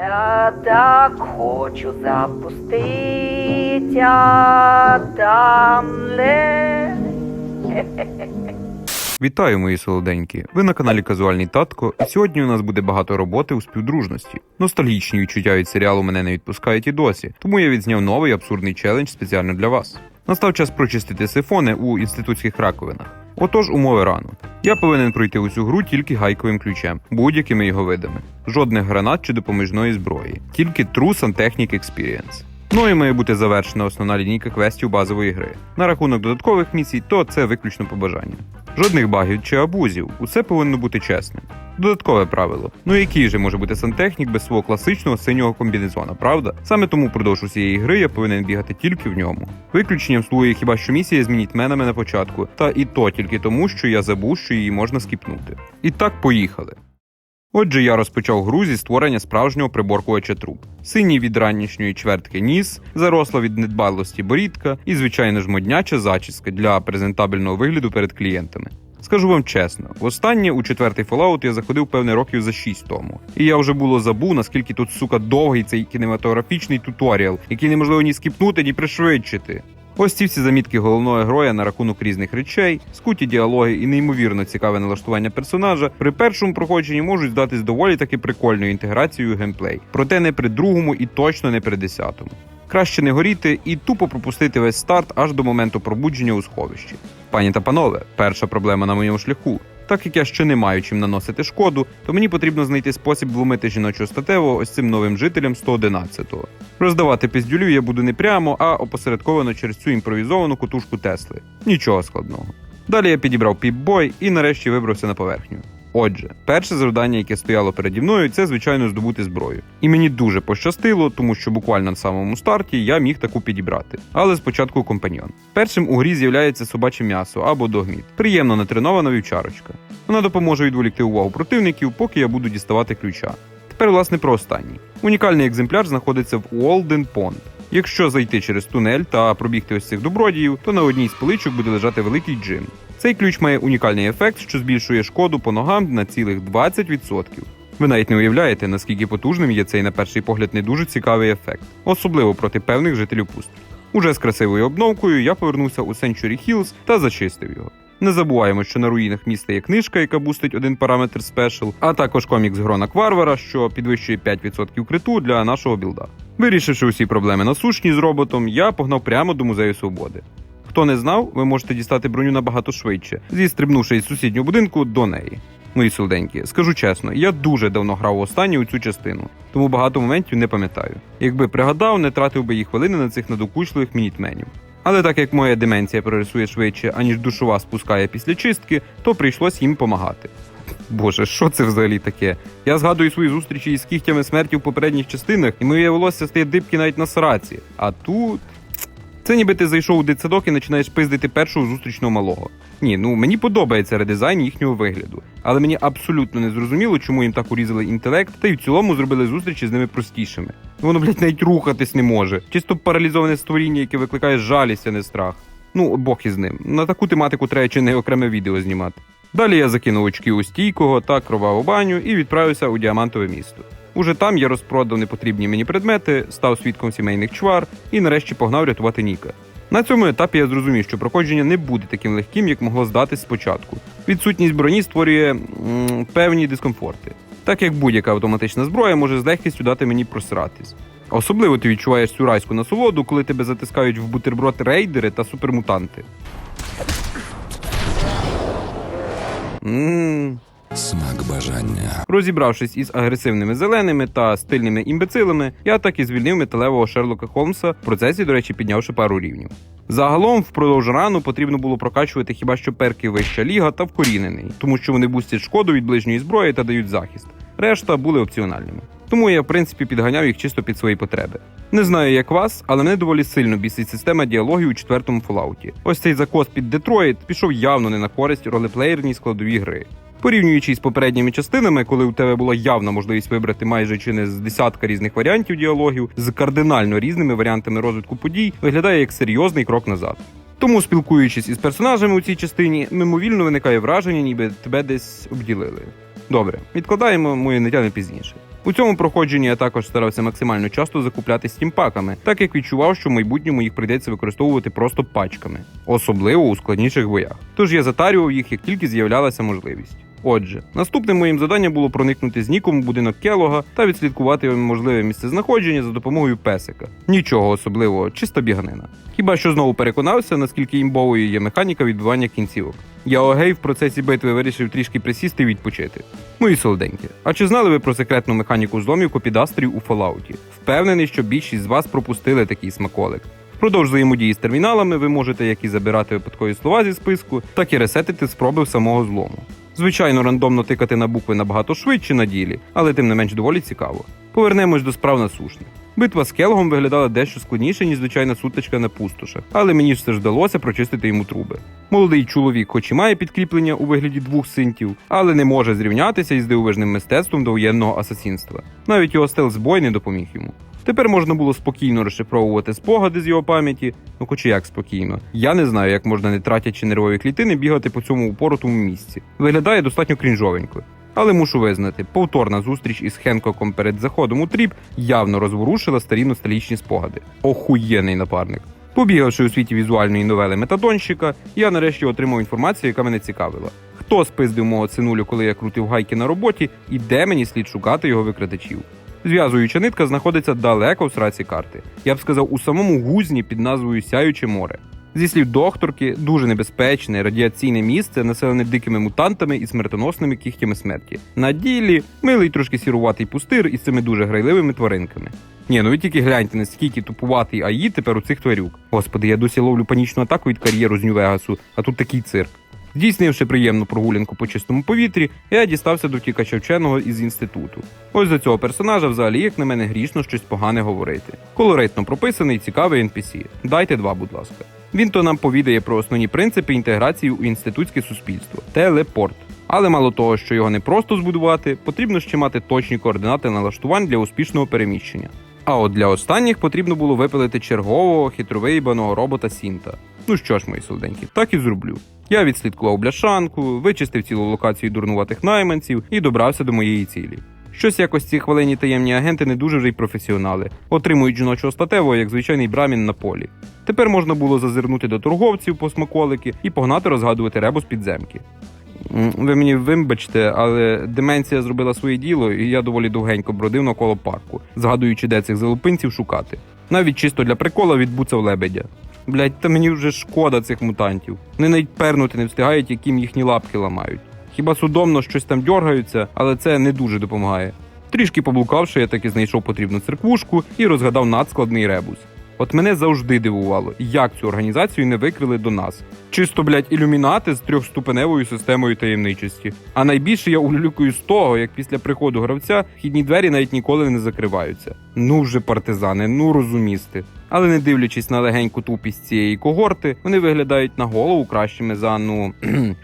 Я так хочу запустить, а там ле. Вітаю, мої солоденькі! Ви на каналі Казуальний Татко, і сьогодні у нас буде багато роботи у співдружності. Ностальгічні відчуття від серіалу мене не відпускають і досі, тому я відзняв новий абсурдний челендж спеціально для вас. Настав час прочистити сифони у інститутських раковинах. Отож, умови рану. Я повинен пройти усю гру тільки гайковим ключем, будь-якими його видами. Жодних гранат чи допоміжної зброї, тільки True Santechnic Experience. Ну і має бути завершена основна лінійка квестів базової гри. На рахунок додаткових місій, то це виключно побажання. Жодних багів чи абузів, усе повинно бути чесним. Додаткове правило. Ну який же може бути сантехнік без свого класичного синього комбінезона, правда? Саме тому впродовж усієї гри я повинен бігати тільки в ньому. Виключенням слугує хіба що місія змініть менами на початку, та і то тільки тому, що я забув, що її можна скіпнути. І так поїхали. Отже, я розпочав гру зі створення справжнього приборкувача труб. Синій від ранішньої чвертки ніс, заросла від недбалості борідка і, звичайно ж, модняча зачіска для презентабельного вигляду перед клієнтами. Скажу вам чесно, востаннє у четвертий Fallout я заходив певне років за 6 тому. І я вже було забув, наскільки тут сука довгий цей кінематографічний туторіал, який неможливо ні скіпнути, ні пришвидшити. Ось ці всі замітки головного героя на рахунок різних речей, скуті діалоги і неймовірно цікаве налаштування персонажа при першому проходженні можуть здатись доволі таки прикольною інтеграцією геймплей, проте не при другому і точно не при десятому. Краще не горіти і тупо пропустити весь старт аж до моменту пробудження у сховищі. Пані та панове, перша проблема на моєму шляху. Так як я ще не маю чим наносити шкоду, то мені потрібно знайти спосіб вломити жіночого статевого ось цим новим жителям 111-го. Роздавати пиздюлю я буду не прямо, а опосередковано через цю імпровізовану кутушку Тесли. Нічого складного. Далі я підібрав піп-бой і нарешті вибрався на поверхню. Отже, перше завдання, яке стояло переді мною, це звичайно здобути зброю. І мені дуже пощастило, тому що буквально на самому старті я міг таку підібрати. Але спочатку компаньйон. Першим у грі з'являється собаче м'ясо або догміт. Приємно натренована вівчарочка. Вона допоможе відволікти увагу противників, поки я буду діставати ключа. Тепер, власне, про останній. Унікальний екземпляр знаходиться в Уолден Понд. Якщо зайти через тунель та пробігти ось цих добродіїв, то на одній з поличок буде лежати великий джин. Цей ключ має унікальний ефект, що збільшує шкоду по ногам на цілих 20%. Ви навіть не уявляєте, наскільки потужним є цей на перший погляд не дуже цікавий ефект, особливо проти певних жителів пустки. Уже з красивою обновкою я повернувся у Century Hills та зачистив його. Не забуваємо, що на руїнах міста є книжка, яка бустить один параметр спешл, а також комікс Гронак Варвара, що підвищує 5% криту для нашого білда. Вирішивши усі проблеми насущні з роботом, я погнав прямо до музею свободи. Хто не знав, ви можете дістати броню набагато швидше, зістрибнувши із сусіднього будинку до неї. Мої солоденькі, скажу чесно, я дуже давно грав останню у цю частину, тому багато моментів не пам'ятаю. Якби пригадав, не тратив би їх хвилини на цих надокучливих мінітменів. Але так як моя деменція прогресує швидше, аніж душова спускає після чистки, то прийшлось їм помагати. Боже, що це взагалі таке? Я згадую свої зустрічі із кігтями смерті в попередніх частинах, і моє волосся стає дибки навіть на сраці. А тут. Це ніби ти зайшов у дитсадок і починаєш пиздити першого зустрічного малого. Ні, ну мені подобається редизайн їхнього вигляду, але мені абсолютно не зрозуміло, чому їм так урізали інтелект, та й в цілому зробили зустрічі з ними простішими. Воно, блядь, навіть рухатись не може. Чисто паралізоване створіння, яке викликає жалість, а не страх. Ну, Бог із ним. На таку тематику треба чи не окреме відео знімати. Далі я закинув очки у стійкого та кроваву баню і відправився у діамантове місто. Уже там я розпродав непотрібні мені предмети, став свідком сімейних чвар і нарешті погнав рятувати Ніка. На цьому етапі я зрозумів, що проходження не буде таким легким, як могло здатись спочатку. Відсутність броні створює м, певні дискомфорти, так як будь-яка автоматична зброя може з легкістю дати мені просратись. Особливо ти відчуваєш цю райську насолоду, коли тебе затискають в бутерброд рейдери та супермутанти. Ммм. Смак бажання. Розібравшись із агресивними зеленими та стильними імбецилами, я так і звільнив металевого Шерлока Холмса, в процесі, до речі, піднявши пару рівнів. Загалом, впродовж рану потрібно було прокачувати хіба що перки вища ліга та вкорінений, тому що вони бустять шкоду від ближньої зброї та дають захист. Решта були опціональними. Тому я, в принципі, підганяв їх чисто під свої потреби. Не знаю, як вас, але мене доволі сильно бісить система діалогів у четвертому Fallout. Ось цей закос під Детройт пішов явно не на користь ролеплеєрній складовій гри. Порівнюючи з попередніми частинами, коли у тебе була явна можливість вибрати майже чи не з десятка різних варіантів діалогів з кардинально різними варіантами розвитку подій, виглядає як серйозний крок назад. Тому, спілкуючись із персонажами у цій частині, мимовільно виникає враження, ніби тебе десь обділили. Добре, відкладаємо моє ниття на пізніше. У цьому проходженні я також старався максимально часто закупляти стімпаками, так як відчував, що в майбутньому їх прийдеться використовувати просто пачками, особливо у складніших боях. Тож я затарював їх, як тільки з'являлася можливість. Отже, наступним моїм завданням було проникнути з Ніком у будинок Келога та відслідкувати можливе місцезнаходження за допомогою песика. Нічого особливого, чиста біганина. Хіба що знову переконався, наскільки імбовою є механіка відбивання кінцівок. Я огей в процесі битви вирішив трішки присісти і відпочити. Мої солоденькі. А чи знали ви про секретну механіку зломів копідастрів у Fallout? Впевнений, що більшість з вас пропустили такий смаколик. Впродовж взаємодії з терміналами ви можете як і забирати випадкові слова зі списку, так і ресетити спроби самого злому. Звичайно, рандомно тикати на букви набагато швидше на ділі, але тим не менш доволі цікаво. Повернемось до справ насушних. Битва з Келгом виглядала дещо складніше, ніж звичайна сутичка на пустошах, але мені ж все ж вдалося прочистити йому труби. Молодий чоловік, хоч і має підкріплення у вигляді двох синтів, але не може зрівнятися із дивовижним мистецтвом довоєнного асасінства. Навіть його стелс-бой не допоміг йому. Тепер можна було спокійно розшифровувати спогади з його пам'яті, ну хоч і як спокійно. Я не знаю, як можна, не тратячи нервові клітини, бігати по цьому упоротому місці. Виглядає достатньо крінжовенько. Але мушу визнати, повторна зустріч із Хенкоком перед заходом у тріп явно розворушила старі ностальгічні спогади. Охуєнний напарник. Побігавши у світі візуальної новели метадонщика, я нарешті отримав інформацію, яка мене цікавила. Хто спиздив мого синулю, коли я крутив гайки на роботі, і де мені слід шукати його викрадачів? Зв'язуюча нитка знаходиться далеко в сраці карти. Я б сказав, у самому гузні під назвою Сяюче море. Зі слів докторки, дуже небезпечне радіаційне місце, населене дикими мутантами і смертоносними кігтями смерті. На ділі милий трошки сіруватий пустир із цими дуже грайливими тваринками. Ні, ну ви тільки гляньте, наскільки тупуватий АІ тепер у цих тварюк. Господи, я досі ловлю панічну атаку від кар'єру з Нью-Вегасу, а тут такий цирк. Здійснивши приємну прогулянку по чистому повітрі, я дістався до втікача вченого із інституту. Ось за цього персонажа взагалі, як на мене, грішно щось погане говорити. Колоритно прописаний, цікавий NPC. Дайте два, будь ласка. Він то нам повідає про основні принципи інтеграції у інститутське суспільство телепорт. Але мало того, що його не просто збудувати, потрібно ще мати точні координати налаштувань для успішного переміщення. А от для останніх потрібно було випилити чергового хитровийбаного робота Сінта. Ну що ж, мої солоденькі, так і зроблю. Я відслідкував бляшанку, вичистив цілу локацію дурнуватих найманців і добрався до моєї цілі. Щось якось ці хвалені таємні агенти не дуже вже й професіонали, отримують жіночого статевого, як звичайний брамін на полі. Тепер можна було зазирнути до торговців по смаколики і погнати розгадувати ребус підземки. Ви мені вибачте, але деменція зробила своє діло, і я доволі довгенько бродив навколо парку, згадуючи, де цих залупинців шукати. Навіть чисто для прикола відбуцав лебедя. Блять, та мені вже шкода цих мутантів. Вони навіть пернути не встигають, яким їхні лапки ламають. Хіба судомно щось там дьоргаються, але це не дуже допомагає. Трішки поблукавши, я таки знайшов потрібну церквушку і розгадав надскладний ребус. От мене завжди дивувало, як цю організацію не викрили до нас. Чисто, блять, ілюмінати з трьохступеневою системою таємничості. А найбільше я улюлюкую з того, як після приходу гравця вхідні двері навіть ніколи не закриваються. Ну вже партизани, ну розумісти. Але не дивлячись на легеньку тупість цієї когорти, вони виглядають на голову кращими за ну.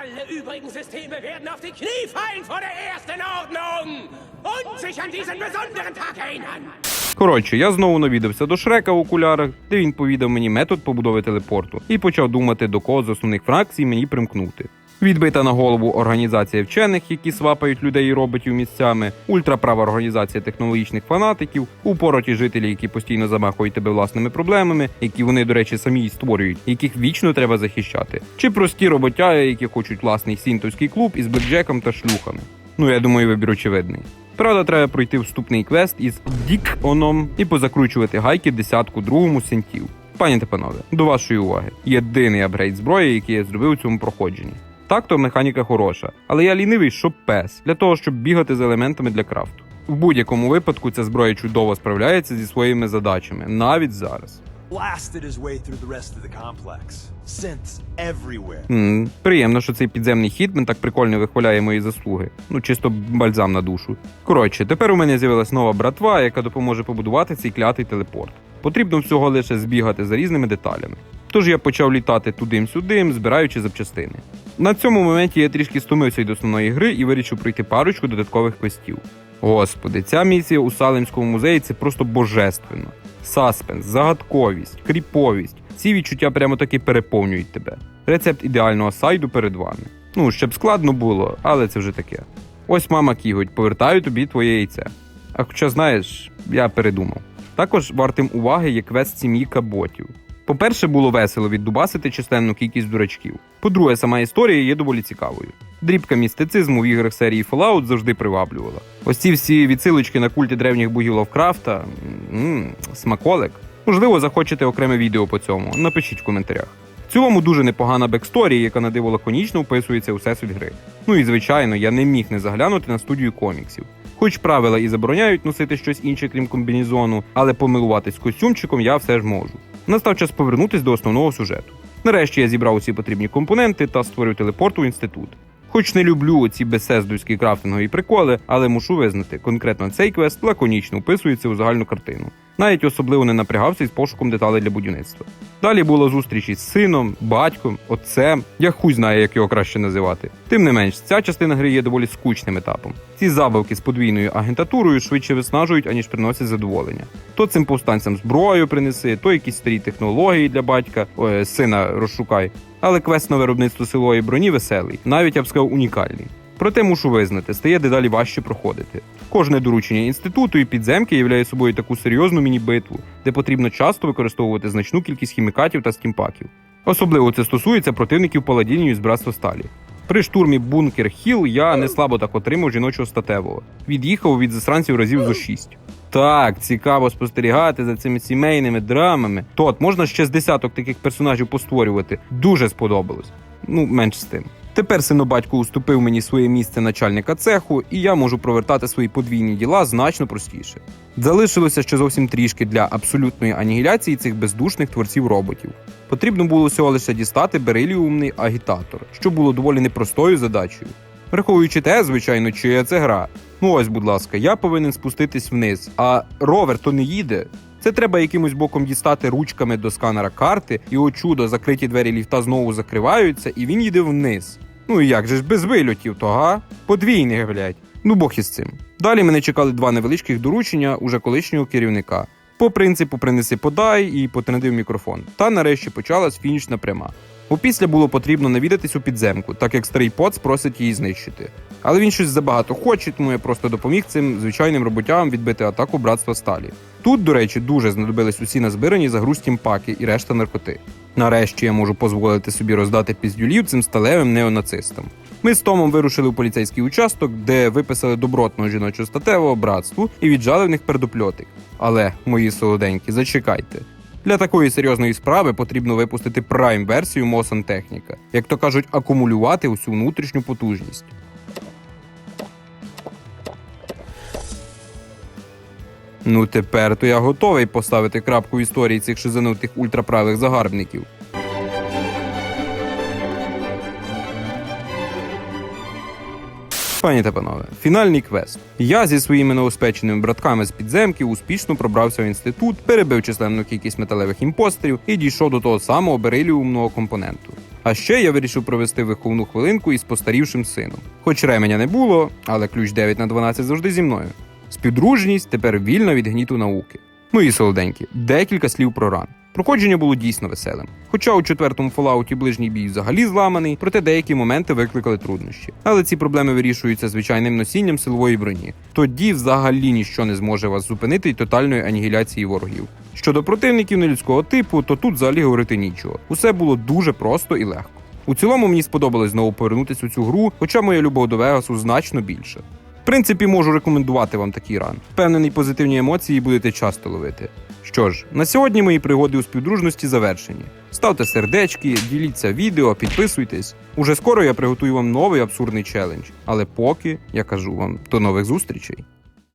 Alle übrigen Systeme werden auf die Knie fallen vor der ersten Ordnung und sich an diesen besonderen Tag erinnern. Коротше, я знову навідався до Шрека в окулярах, де він повідав мені метод побудови телепорту, і почав думати, до кого з основних фракцій мені примкнути. Відбита на голову організація вчених, які свапають людей і роботів місцями, ультраправа організація технологічних фанатиків, упороті жителі, які постійно замахують тебе власними проблемами, які вони, до речі, самі й створюють, яких вічно треба захищати, чи прості роботяги, які хочуть власний сінтовський клуб із блекджеком та шлюхами. Ну я думаю, вибір очевидний. Правда, треба пройти вступний квест із Діконом і позакручувати гайки десятку другому синтів. Пані та панове, до вашої уваги. Єдиний апгрейд зброї, який я зробив у цьому проходженні. Так то механіка хороша, але я лінивий, щоб пес, для того, щоб бігати з елементами для крафту. В будь-якому випадку ця зброя чудово справляється зі своїми задачами, навіть зараз. Blasted his way through the rest of the complex. Synths everywhere. м приємно, що цей підземний хітмен так прикольно вихваляє мої заслуги. Ну, чисто бальзам на душу. Коротше, тепер у мене з'явилась нова братва, яка допоможе побудувати цей клятий телепорт. Потрібно всього лише збігати за різними деталями. Тож я почав літати тудим-сюдим, збираючи запчастини. На цьому моменті я трішки стомився від основної гри і вирішив пройти парочку додаткових квестів. Господи, ця місія у Салемському музеї це просто божественно. Саспенс, загадковість, кріповість. Ці відчуття прямо таки переповнюють тебе. Рецепт ідеального сайду перед вами. Ну, щоб складно було, але це вже таке. Ось мама кіготь, повертаю тобі твоє яйце. А хоча знаєш, я передумав. Також вартим уваги є квест сім'ї каботів. По-перше, було весело віддубасити численну кількість дурачків. По-друге, сама історія є доволі цікавою. Дрібка містицизму в іграх серії Fallout завжди приваблювала. Ось ці всі відсилочки на культі древніх богів Лавкрафта. м смаколик. Можливо, захочете окреме відео по цьому. Напишіть в коментарях. В цілому дуже непогана бексторія, яка на диво лаконічно вписується у всесвіт гри. Ну і звичайно, я не міг не заглянути на студію коміксів. Хоч правила і забороняють носити щось інше, крім комбінезону, але помилуватись костюмчиком я все ж можу. Настав час повернутись до основного сюжету. Нарешті я зібрав усі потрібні компоненти та створив телепорт у інститут. Хоч не люблю ці безсездовські крафтингові приколи, але мушу визнати, конкретно цей квест лаконічно вписується у загальну картину. Навіть особливо не напрягався із пошуком деталей для будівництва. Далі було зустріч із сином, батьком, отцем. Я хуй знаю, як його краще називати. Тим не менш, ця частина гри є доволі скучним етапом. Ці забавки з подвійною агентатурою швидше виснажують, аніж приносять задоволення. То цим повстанцям зброю принеси, то якісь старі технології для батька, ой, сина розшукай. Але квест на виробництво силової броні веселий, навіть я б сказав унікальний. Проте мушу визнати, стає дедалі важче проходити. Кожне доручення інституту і підземки являє собою таку серйозну міні-битву, де потрібно часто використовувати значну кількість хімікатів та скімпаків. Особливо це стосується противників паладінів із братства сталі. При штурмі бункер Хіл я не слабо так отримав жіночого статевого. Від'їхав від засранців разів зо шість. Так, цікаво спостерігати за цими сімейними драмами. Тот можна ще з десяток таких персонажів постворювати. Дуже сподобалось. Ну, менш з тим. Тепер синобатько уступив мені своє місце начальника цеху, і я можу провертати свої подвійні діла значно простіше. Залишилося ще зовсім трішки для абсолютної анігіляції цих бездушних творців роботів. Потрібно було всього лише дістати бериліумний агітатор, що було доволі непростою задачею. Враховуючи те, звичайно, чия це гра. Ну ось, будь ласка, я повинен спуститись вниз, а ровер то не їде. Це треба якимось боком дістати ручками до сканера карти, і о чудо, закриті двері ліфта знову закриваються, і він їде вниз. Ну і як же ж без вильотів, то га? Подвійних, блядь. Ну Бог із цим. Далі мене чекали два невеличких доручення уже колишнього керівника. По принципу принеси подай і потрендив мікрофон. Та нарешті почалась фінішна пряма. Опісля було потрібно навідатись у підземку, так як старий поц просить її знищити. Але він щось забагато хоче, тому я просто допоміг цим звичайним роботям відбити атаку братства сталі. Тут, до речі, дуже знадобились усі назбирані загрузтім паки і решта наркоти. Нарешті я можу дозволити собі роздати піздюлів цим сталевим неонацистам. Ми з Томом вирушили у поліцейський участок, де виписали добротного жіночого статевого братству і віджали в них пердопльотик. Але, мої солоденькі, зачекайте. Для такої серйозної справи потрібно випустити прайм версію Motion Technica, як то кажуть, акумулювати усю внутрішню потужність. Ну тепер то я готовий поставити крапку в історії цих шизанутих ультраправих загарбників. Пані та панове, фінальний квест. Я зі своїми новоспеченими братками з підземки успішно пробрався в інститут, перебив численну кількість металевих імпостерів і дійшов до того самого бериліумного компоненту. А ще я вирішив провести виховну хвилинку із постарівшим сином. Хоч ременя не було, але ключ 9 на 12 завжди зі мною. Співдружність тепер вільна від гніту науки. Ну і солоденькі, декілька слів про ран. Проходження було дійсно веселим. Хоча у четвертому фоллауті ближній бій взагалі зламаний, проте деякі моменти викликали труднощі. Але ці проблеми вирішуються звичайним носінням силової броні. Тоді взагалі ніщо не зможе вас зупинити й тотальної анігіляції ворогів. Щодо противників нелюдського типу, то тут взагалі говорити нічого. Усе було дуже просто і легко. У цілому мені сподобалось знову повернутися у цю гру, хоча моя любов до Вегасу значно більша. Принципі, можу рекомендувати вам такий ран. Впевнений, позитивні емоції будете часто ловити. Що ж, на сьогодні мої пригоди у співдружності завершені. Ставте сердечки, діліться відео, підписуйтесь. Уже скоро я приготую вам новий абсурдний челендж. Але поки я кажу вам до нових зустрічей.